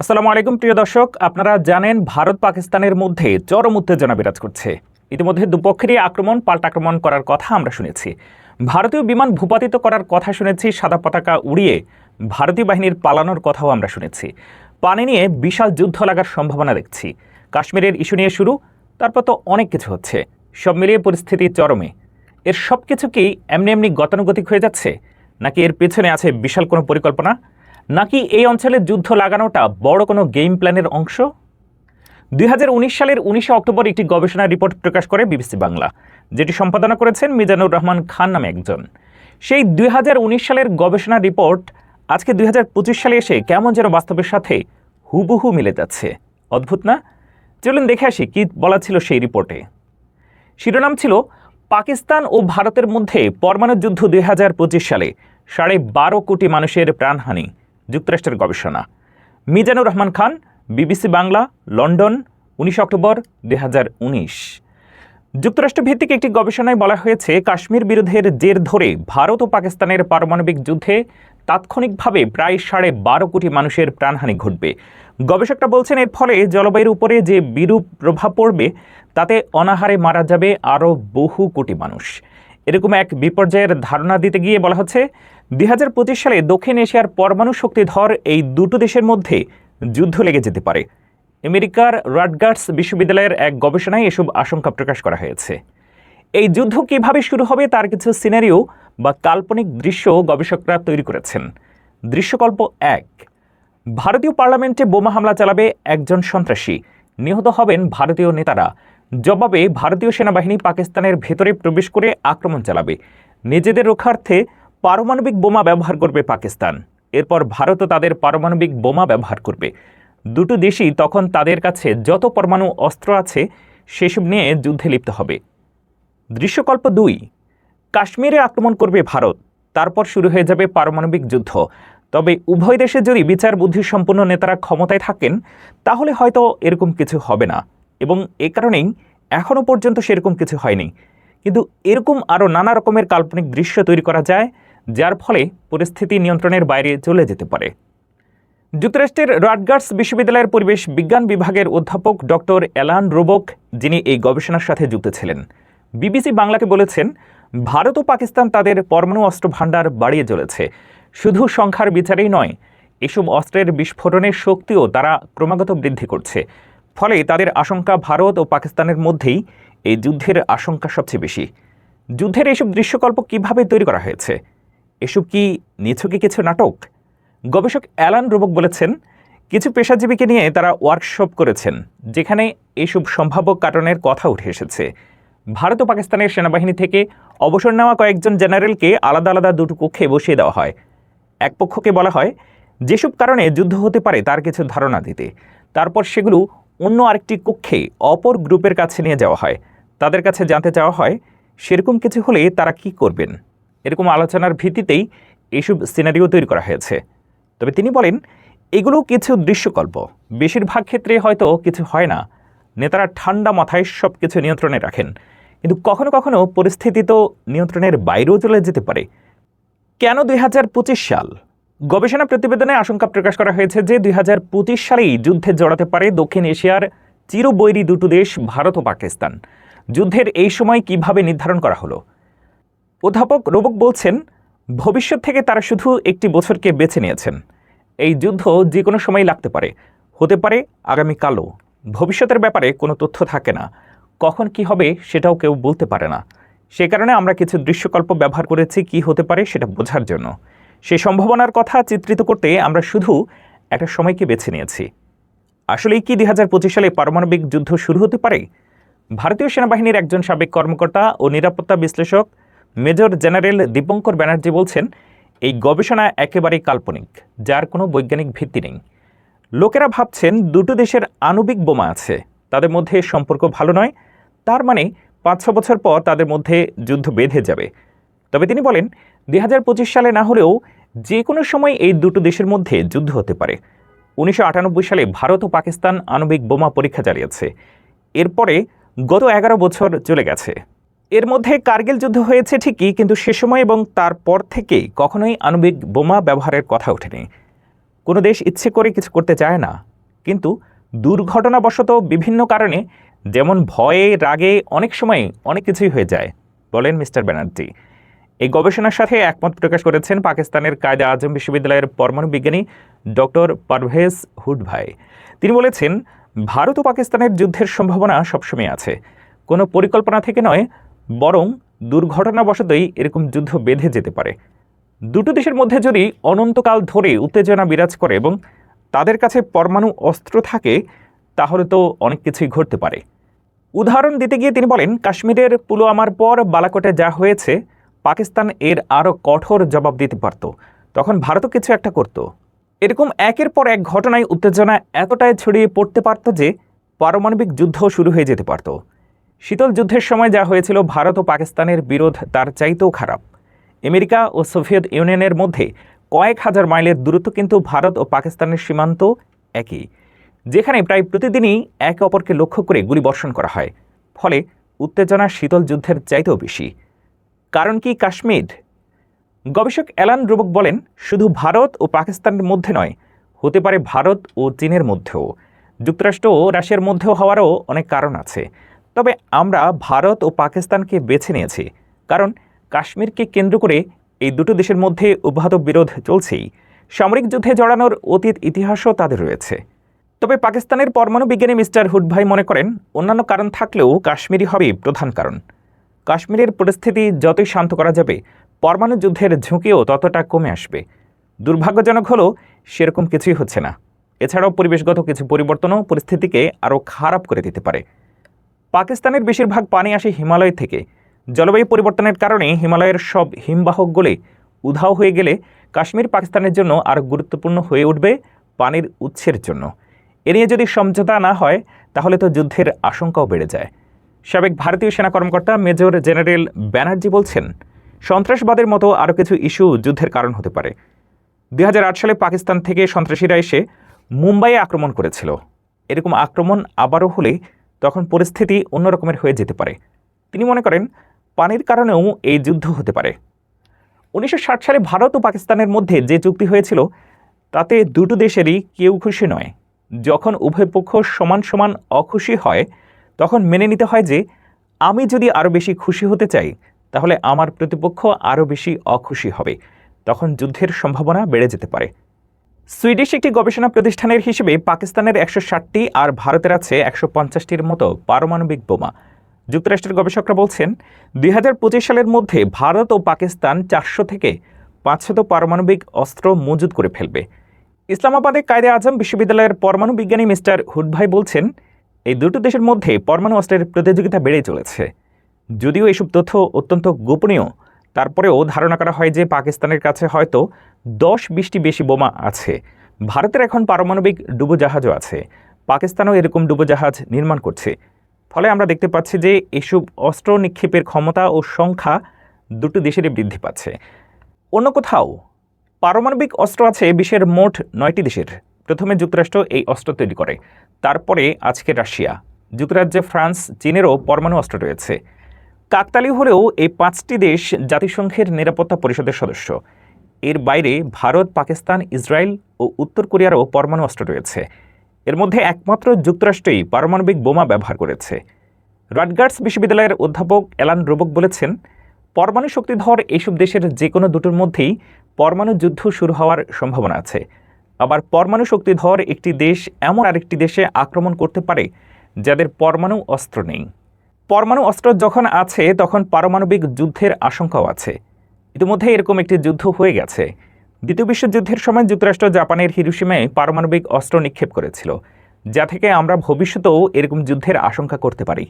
আসসালামু আলাইকুম, প্রিয় দর্শক। আপনারা জানেন, ভারত পাকিস্তানের মধ্যে চরম উত্তেজনা বিরাজ করছে। ইতিমধ্যে দুপক্ষেরই আক্রমণ পাল্টা আক্রমণ করার কথা আমরা শুনেছি। ভারতীয় বিমান ভূপাতিত করার কথা শুনেছি, সাদা পতাকা উড়িয়ে ভারতীয় বাহিনীর পালানোর কথাও আমরা শুনেছি। পানি নিয়ে বিশাল যুদ্ধ লাগার সম্ভাবনা দেখছি। কাশ্মীরের ইস্যু নিয়ে শুরু, তারপর তো অনেক কিছু হচ্ছে। সব মিলিয়ে পরিস্থিতি চরমে। এর সব কিছু কি এমনি এমনি গতানুগতিক হয়ে যাচ্ছে? নাকি এর পেছনে আছে বিশাল কোনো পরিকল্পনা? নাকি এই অঞ্চলে যুদ্ধ লাগানোটা বড় কোনো গেম প্ল্যানের অংশ? দুই হাজার উনিশ সালের উনিশে অক্টোবর একটি গবেষণা রিপোর্ট প্রকাশ করে বিবিসি বাংলা, যেটি সম্পাদনা করেছেন মিজানুর রহমান খান নামে একজন। সেই দুই হাজার উনিশ সালের গবেষণা রিপোর্ট আজকে দু হাজার পঁচিশ সালে এসে কেমন যেন বাস্তবের সাথে হুবহু মিলে যাচ্ছে। অদ্ভুত না? চলুন দেখে আসি কী বলা ছিল সেই রিপোর্টে। শিরোনাম ছিল, পাকিস্তান ও ভারতের মধ্যে পরমাণু যুদ্ধ দুই হাজার পঁচিশ সালে সাড়ে বারো কোটি মানুষের প্রাণহানি। যুক্তরাষ্ট্রের গবেষণা। মিজানুর রহমান খান, বিবিসি বাংলা, লন্ডন, উনিশ অক্টোবর দু হাজার উনিশ। যুক্তরাষ্ট্র ভিত্তিক একটি গবেষণায় বলা হয়েছে, কাশ্মীর বিরোধের জের ধরে ভারত ও পাকিস্তানের পারমাণবিক যুদ্ধে তাৎক্ষণিকভাবে প্রায় সাড়ে বারো কোটি মানুষের প্রাণহানি ঘটবে। গবেষকরা বলছেন, এর ফলে জলবায়ুর উপরে যে বিরূপ প্রভাব পড়বে, তাতে অনাহারে মারা যাবে আরও বহু কোটি মানুষ। এরকম এক বিপর্যয়ের ধারণা দিতে গিয়ে বলা হচ্ছে দুই হাজার পঁচিশ সালে দক্ষিণ এশিয়ার পরমাণু শক্তিধর এই দুটো দেশের মধ্যে যুদ্ধ লেগে যেতে পারে। আমেরিকার রাটগার্স বিশ্ববিদ্যালয়ের এক গবেষণায় এসব আশঙ্কা প্রকাশ করা হয়েছে। এই যুদ্ধ কীভাবে শুরু হবে তার কিছু সিনারিও বা কাল্পনিক দৃশ্য গবেষকরা তৈরি করেছেন। দৃশ্যকল্প এক, ভারতীয় পার্লামেন্টে বোমা হামলা চালাবে একজন সন্ত্রাসী। নিহত হবেন ভারতীয় নেতারা। জবাবে ভারতীয় সেনাবাহিনী পাকিস্তানের ভেতরে প্রবেশ করে আক্রমণ চালাবে। নিজেদের রক্ষার্থে পারমাণবিক বোমা ব্যবহার করবে পাকিস্তান। এরপর ভারতও তাদের পারমাণবিক বোমা ব্যবহার করবে। দুটো দেশই তখন তাদের কাছে যত পরমাণু অস্ত্র আছে, সেসব নিয়ে যুদ্ধে লিপ্ত হবে। দৃশ্যকল্প দুই, কাশ্মীরে আক্রমণ করবে ভারত। তারপর শুরু হয়ে যাবে পারমাণবিক যুদ্ধ। তবে উভয় দেশে যদি বিচার বুদ্ধিসম্পন্ন নেতারা ক্ষমতায় থাকেন, তাহলে হয়তো এরকম কিছু হবে না। এবং এ কারণেই এখনও পর্যন্ত সেরকম কিছু হয়নি। কিন্তু এরকম আরও নানা রকমের কাল্পনিক দৃশ্য তৈরি করা যায় যার ফলে পরিস্থিতি নিয়ন্ত্রণের বাইরে চলে যেতে পারে। যুক্তরাষ্ট্রের রাটগার্স বিশ্ববিদ্যালয়ের পরিবেশ বিজ্ঞান বিভাগের অধ্যাপক ডক্টর অ্যালান রোবক, যিনি এই গবেষণার সাথে যুক্ত ছিলেন। বিবিসি বাংলাকে বলেছেন, ভারত ও পাকিস্তান তাদের পরমাণু অস্ত্র ভাণ্ডার বাড়িয়ে চলেছে। শুধু সংখ্যার বিচারেই নয়, এসব অস্ত্রের বিস্ফোরণের শক্তিও তারা ক্রমাগত বৃদ্ধি করছে। ফলে তাদের আশঙ্কা ভারত ও পাকিস্তানের মধ্যেই এই যুদ্ধের আশঙ্কা সবচেয়ে বেশি। যুদ্ধের এসব দৃশ্যকল্প কীভাবে তৈরি করা হয়েছে? এসব কি নিছকে কিছু নাটক? গবেষক অ্যালান রোবক বলেছেন, কিছু পেশাজীবীকে নিয়ে তারা ওয়ার্কশপ করেছেন, যেখানে এসব সম্ভাব্য কারণের কথা উঠে এসেছে। ভারত ও পাকিস্তানের সেনাবাহিনী থেকে অবসর নেওয়া কয়েকজন জেনারেলকে আলাদা আলাদা দুটো কক্ষে বসিয়ে দেওয়া হয়। এক পক্ষকে বলা হয়, যেসব কারণে যুদ্ধ হতে পারে তার কিছু ধারণা দিতে। তারপর সেগুলো অন্য আরেকটি কক্ষে অপর গ্রুপের কাছে নিয়ে যাওয়া হয়। তাদের কাছে জানতে চাওয়া হয়, সেরকম কিছু হলে তারা কি করবেন? এরকম আলোচনার ভিত্তিতেই এইসব সিনারিও তৈরি করা হয়েছে। তবে তিনি বলেন, এগুলো কিছু দৃশ্যকল্প। বেশিরভাগ ক্ষেত্রে হয়তো কিছু হয় না। নেতারা ঠান্ডা মাথায় সব কিছু নিয়ন্ত্রণে রাখেন। কিন্তু কখনো কখনো পরিস্থিতি তো নিয়ন্ত্রণের বাইরেও চলে যেতে পারে। কেন দুই হাজার পঁচিশ সাল? গবেষণা প্রতিবেদনে আশঙ্কা প্রকাশ করা হয়েছে যে দুই হাজার পঁচিশ সালেই যুদ্ধে জড়াতে পারে দক্ষিণ এশিয়ার চিরবৈরী দুটো দেশ, ভারত ও পাকিস্তান। যুদ্ধের এই সময় কীভাবে নির্ধারণ করা হলো? অধ্যাপক রোবক বলছেন, ভবিষ্যৎ থেকে তারা শুধু একটি বছরকে বেছে নিয়েছেন। এই যুদ্ধ যে কোনো সময় লাগতে পারে। হতে পারে আগামীকালও। ভবিষ্যতের ব্যাপারে কোনো তথ্য থাকে না। কখন কি হবে সেটাও কেউ বলতে পারে না। সে কারণে আমরা কিছু দৃশ্যকল্প ব্যবহার করেছি কি হতে পারে সেটা বোঝার জন্য। সেই সম্ভাবনার কথা চিত্রিত করতে আমরা শুধু একটা সময়কে বেছে নিয়েছি। আসলেই কি দুই হাজার পঁচিশ সালে পারমাণবিক যুদ্ধ শুরু হতে পারে? ভারতীয় সেনাবাহিনীর একজন সাবেক কর্মকর্তা ও নিরাপত্তা বিশ্লেষক মেজর জেনারেল দীপঙ্কর ব্যানার্জি বলছেন, এই গবেষণা একেবারেই কাল্পনিক, যার কোনো বৈজ্ঞানিক ভিত্তি নেই। লোকেরা ভাবছেন দুটো দেশের আণবিক বোমা আছে, তাদের মধ্যে সম্পর্ক ভালো নয়, তার মানে পাঁচ ছ বছর পর তাদের মধ্যে যুদ্ধ বেঁধে যাবে। তবে তিনি বলেন, দুই হাজার পঁচিশ সালে না হলেও যে কোনো সময় এই দুটো দেশের মধ্যে যুদ্ধ হতে পারে। উনিশশো আটানব্বই সালে ভারত ও পাকিস্তান আণবিক বোমা পরীক্ষা চালিয়েছে। এরপরে গত এগারো বছর চলে গেছে। এর মধ্যে কার্গিল যুদ্ধ হয়েছে ঠিকই, কিন্তু সে সময় এবং তারপর থেকে কখনোই আণবিক বোমা ব্যবহারের কথা ওঠেনি। কোনো দেশ ইচ্ছে করে কিছু করতে চায় না, কিন্তু দুর্ঘটনাবশত বিভিন্ন কারণে, যেমন ভয়ে, রাগে, অনেক সময় অনেক কিছুই হয়ে যায়, বলেন মিস্টার ব্যানার্জি। এই গবেষণার সাথে একমত প্রকাশ করেছেন পাকিস্তানের কায়দা আজম বিশ্ববিদ্যালয়ের পরমাণু বিজ্ঞানী ডক্টর পারভেজ হুডভাই। তিনি বলেছেন, ভারত ও পাকিস্তানের যুদ্ধের সম্ভাবনা সবসময় আছে। কোনো পরিকল্পনা থেকে নয় বরং দুর্ঘটনাবশতই এরকম যুদ্ধ বেঁধে যেতে পারে। দুটো দেশের মধ্যে যদি অনন্তকাল ধরে উত্তেজনা বিরাজ করে এবং তাদের কাছে পরমাণু অস্ত্র থাকে, তাহলে তো অনেক কিছুই ঘটতে পারে। উদাহরণ দিতে গিয়ে তিনি বলেন, কাশ্মীরের পুলওয়ামার পর বালাকোটে যা হয়েছে, পাকিস্তান এর আরও কঠোর জবাব দিতে পারত। তখন ভারতও কিছু একটা করত। এরকম একের পর এক ঘটনায় উত্তেজনা এতটাই ছড়িয়ে পড়তে পারত যে, পারমাণবিক যুদ্ধ শুরু হয়ে যেতে পারত। শীতল যুদ্ধের সময় যা হয়েছিল ভারত ও পাকিস্তানের বিরোধ তার চাইতেও খারাপ। আমেরিকা ও সোভিয়েত ইউনিয়নের মধ্যে কয়েক হাজার মাইলের দূরত্ব কিন্তু ভারত ও পাকিস্তানের সীমান্ত একই, যেখানে প্রায় প্রতিদিনই একে অপরকে লক্ষ্য করে গুলি বর্ষণ করা হয়। ফলে উত্তেজনা শীতল যুদ্ধের চাইতেও বেশি। কারণ কি কাশ্মীর? গবেষক অ্যালান রুবক বলেন, শুধু ভারত ও পাকিস্তানের মধ্যে নয়, হতে পারে ভারত ও চীনের মধ্যেও। যুক্তরাষ্ট্র ও রাশিয়ার মধ্যেও হওয়ারও অনেক কারণ আছে। তবে আমরা ভারত ও পাকিস্তানকে বেছে নিয়েছি, কারণ কাশ্মীরকে কেন্দ্র করে এই দুটো দেশের মধ্যে অব্যাহত বিরোধ চলছেই। সামরিক যুদ্ধে জড়ানোর অতীত ইতিহাসও তাদের রয়েছে। তবে পাকিস্তানের পরমাণু বিজ্ঞানী মিস্টার হুডভাই মনে করেন, অন্যান্য কারণ থাকলেও কাশ্মীরই হবে প্রধান কারণ। কাশ্মীরের পরিস্থিতি যতই শান্ত করা যাবে, পরমাণু যুদ্ধের ঝুঁকিও ততটা কমে আসবে। দুর্ভাগ্যজনক হলেও সেরকম কিছুই হচ্ছে না। এছাড়াও পরিবেশগত কিছু পরিবর্তনও পরিস্থিতিকে আরও খারাপ করে দিতে পারে। পাকিস্তানের বেশিরভাগ পানি আসে হিমালয় থেকে। জলবায়ু পরিবর্তনের কারণে হিমালয়ের সব হিমবাহক গলে উধাও হয়ে গেলে কাশ্মীর পাকিস্তানের জন্য আরও গুরুত্বপূর্ণ হয়ে উঠবে পানির উৎসের জন্য। এ নিয়ে যদি সমঝোতা না হয়, তাহলে তো যুদ্ধের আশঙ্কাও বেড়ে যায়। সাবেক ভারতীয় সেনা কর্মকর্তা মেজর জেনারেল ব্যানার্জি বলছেন, সন্ত্রাসবাদের মতো আরও কিছু ইস্যু যুদ্ধের কারণ হতে পারে। দু হাজার আট সালে পাকিস্তান থেকে সন্ত্রাসীরা এসে মুম্বাইয়ে আক্রমণ করেছিল। এরকম আক্রমণ আবারও হলে তখন পরিস্থিতি অন্যরকমের হয়ে যেতে পারে। তিনি মনে করেন, পানির কারণেও এই যুদ্ধ হতে পারে। উনিশশো ষাট সালে ভারত ও পাকিস্তানের মধ্যে যে চুক্তি হয়েছিল, তাতে দুটো দেশেরই কেউ খুশি নয়। যখন উভয় পক্ষ সমান সমান অখুশি হয়, তখন মেনে নিতে হয় যে, আমি যদি আরও বেশি খুশি হতে চাই, তাহলে আমার প্রতিপক্ষ আরও বেশি অখুশি হবে। তখন যুদ্ধের সম্ভাবনা বেড়ে যেতে পারে। সুইডিশ একটি গবেষণা প্রতিষ্ঠানের হিসেবে পাকিস্তানের একশো ষাটটি আর ভারতের আছে একশো পঞ্চাশটির মতো পারমাণবিক বোমা। যুক্তরাষ্ট্রের গবেষকরা বলছেন, দুই হাজার পঁচিশ সালের মধ্যে ভারত ও পাকিস্তান চারশো থেকে পাঁচশত পারমাণবিক অস্ত্র মজুদ করে ফেলবে। ইসলামাবাদে কায়দে আজম বিশ্ববিদ্যালয়ের পরমাণু বিজ্ঞানী মিস্টার হুডভাই বলছেন, এই দুটো দেশের মধ্যে পরমাণু অস্ত্রের প্রতিযোগিতা বেড়েই চলেছে। যদিও এসব তথ্য অত্যন্ত গোপনীয় তারপরেও ধারণা করা হয় যে পাকিস্তানের কাছে হয়তো দশ বিশটি বেশি বোমা আছে। ভারতের এখন পারমাণবিক ডুবোজাহাজও আছে। পাকিস্তানও এরকম ডুবোজাহাজ নির্মাণ করছে। ফলে আমরা দেখতে পাচ্ছি যে এসব অস্ত্র নিক্ষেপের ক্ষমতা ও সংখ্যা দুটো দেশেরই বৃদ্ধি পাচ্ছে। অন্য কোথাও পারমাণবিক অস্ত্র আছে বিশ্বের মোট নয়টি দেশের। প্রথমে যুক্তরাষ্ট্র এই অস্ত্র তৈরি করে। তারপরে আজকে রাশিয়া। যুক্তরাজ্যে ফ্রান্স, চীনেরও পরমাণু অস্ত্র রয়েছে। কাকতালীয় হলেও এই পাঁচটি দেশ জাতিসংঘের নিরাপত্তা পরিষদের সদস্য। এর বাইরে ভারত, পাকিস্তান, ইসরায়েল ও উত্তর কোরিয়ারও পরমাণু অস্ত্র রয়েছে। এর মধ্যে একমাত্র যুক্তরাষ্ট্রই পারমাণবিক বোমা ব্যবহার করেছে। রডগার্স বিশ্ববিদ্যালয়ের অধ্যাপক অ্যালান রোবক বলেছেন, পরমাণু শক্তিধর এইসব দেশের যে কোনো দুটোর মধ্যেই পরমাণু যুদ্ধ শুরু হওয়ার সম্ভাবনা আছে। আবার পরমাণু শক্তিধর একটি দেশ এমন আরেকটি দেশে আক্রমণ করতে পারে যাদের পরমাণু অস্ত্র নেই। পরমাণু অস্ত্র যখন আছে, তখন পারমাণবিক যুদ্ধের আশঙ্কাও আছে। ইতিমধ্যে এরকম একটি যুদ্ধ হয়ে গেছে। দ্বিতীয় বিশ্বযুদ্ধের সময় যুক্তরাষ্ট্র জাপানের হিরুসীমায় পারমাণবিক অস্ত্র নিক্ষেপ করেছিল, যা থেকে আমরা ভবিষ্যতেও এরকম যুদ্ধের আশঙ্কা করতে পারি।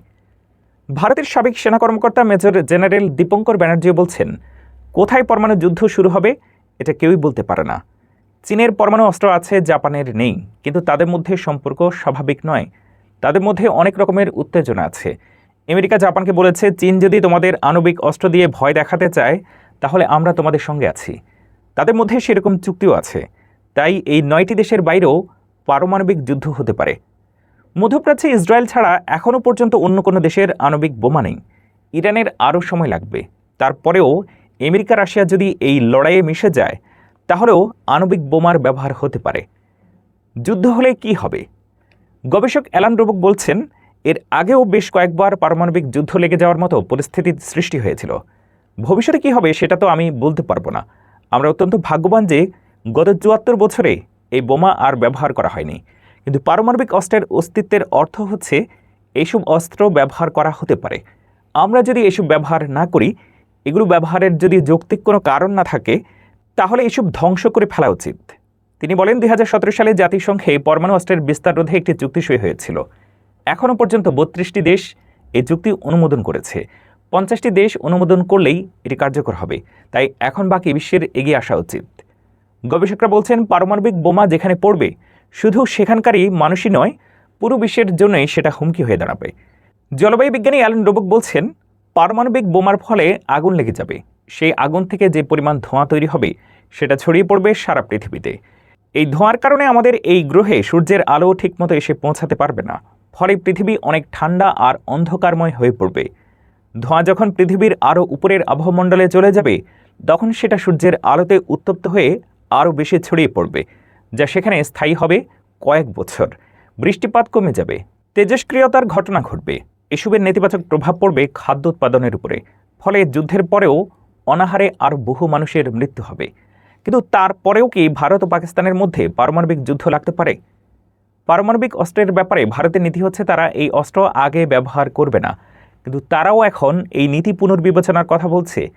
ভারতের সাবেক সেনা কর্মকর্তা মেজর জেনারেল দীপঙ্কর ব্যানার্জিও বলছেন, কোথায় পরমাণু যুদ্ধ শুরু হবে, এটা কেউই বলতে পারে না। চীনের পরমাণু অস্ত্র আছে, জাপানের নেই, কিন্তু তাদের মধ্যে সম্পর্ক স্বাভাবিক নয়। তাদের মধ্যে অনেক রকমের উত্তেজনা আছে। আমেরিকা, জাপানকে বলেছে, চীন যদি তোমাদের আণবিক অস্ত্র দিয়ে ভয় দেখাতে চায়, তাহলে আমরা তোমাদের সঙ্গে আছি। তাদের মধ্যে সেরকম চুক্তিও আছে। তাই এই নয়টি দেশের বাইরেও পারমাণবিক যুদ্ধ হতে পারে। মধ্যপ্রাচ্যে ইসরায়েল ছাড়া এখনও পর্যন্ত অন্য কোনো দেশের আণবিক বোমা নেই। ইরানের আরও সময় লাগবে। তারপরেও আমেরিকা, রাশিয়া যদি এই লড়াইয়ে মিশে যায়, তাহলেও আণবিক বোমার ব্যবহার হতে পারে। যুদ্ধ হলে কি হবে? গবেষক অ্যালান রোবক বলছেন এর আগেও বেশ কয়েকবার পারমাণবিক যুদ্ধ লেগে যাওয়ার মতো পরিস্থিতির সৃষ্টি হয়েছিল। ভবিষ্যতে কি হবে সেটা তো আমি বলতে পারব না। আমরা অত্যন্ত ভাগ্যবান যে গত চুয়াত্তর বছরে এই বোমা আর ব্যবহার করা হয়নি। কিন্তু পারমাণবিক অস্ত্রের অস্তিত্বের অর্থ হচ্ছে এইসব অস্ত্র ব্যবহার করা হতে পারে। আমরা যদি এসব ব্যবহার না করি, এগুলো ব্যবহারের যদি যৌক্তিক কোনো কারণ না থাকে, তাহলে এসব ধ্বংস করে ফেলা উচিত। তিনি বলেন, দুই হাজার সতেরো সালে জাতিসংঘে পরমাণু অস্ত্রের বিস্তার রোধে একটি চুক্তি সই হয়েছিল। এখনও পর্যন্ত বত্রিশটি দেশ এই চুক্তি অনুমোদন করেছে। পঞ্চাশটি দেশ অনুমোদন করলেই এটি কার্যকর হবে। তাই এখন বাকি বিশ্বের এগিয়ে আসা উচিত। গবেষকরা বলছেন, পারমাণবিক বোমা যেখানে পড়বে, শুধু সেখানকারই মানুষই নয়, পুরো বিশ্বের জন্যই সেটা হুমকি হয়ে দাঁড়াবে। জলবায়ু বিজ্ঞানী অ্যালেন রোবক বলছেন, পারমাণবিক বোমার ফলে আগুন লেগে যাবে। সেই আগুন থেকে যে পরিমাণ ধোঁয়া তৈরি হবে, সেটা ছড়িয়ে পড়বে সারা পৃথিবীতে। এই ধোঁয়ার কারণে আমাদের এই গ্রহে সূর্যের আলো ঠিকমতো এসে পৌঁছাতে পারবে না। ফলে পৃথিবী অনেক ঠান্ডা আর অন্ধকারময় হয়ে পড়বে। ধোঁয়া যখন পৃথিবীর আরও উপরের আবহমণ্ডলে চলে যাবে, তখন সেটা সূর্যের আলোতে উত্তপ্ত হয়ে আরও বেশি ছড়িয়ে পড়বে, যা সেখানে স্থায়ী হবে কয়েক বছর। বৃষ্টিপাত কমে যাবে। তেজস্ক্রিয়তার ঘটনা ঘটবে। এসবের নেতিবাচক প্রভাব পড়বে খাদ্য উৎপাদনের উপরে। ফলে যুদ্ধের পরেও অনাহারে আর বহু মানুষের মৃত্যু হবে। কিন্তু তারপরেও কি ভারত ও পাকিস্তানের মধ্যে পারমাণবিক যুদ্ধ লাগতে পারে? পারমাণবিক অস্ত্রের ব্যাপারে ভারতের নীতি হচ্ছে তারা এই অস্ত্র আগে ব্যবহার করবে না। কিন্তু তারাও এখন এই নীতি পুনর্বিবেচনার কথা বলছে।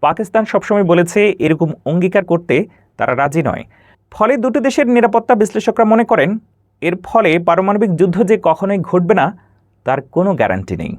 পাকিস্তান সবসময় বলেছে এরকম অঙ্গীকার করতে তারা রাজি নয়। ফলে দুটো দেশের নিরাপত্তা বিশ্লেষকরা মনে করেন, এর ফলে পারমাণবিক যুদ্ধ যে কখনোই ঘটবে না, তার কোনো গ্যারান্টি নেই।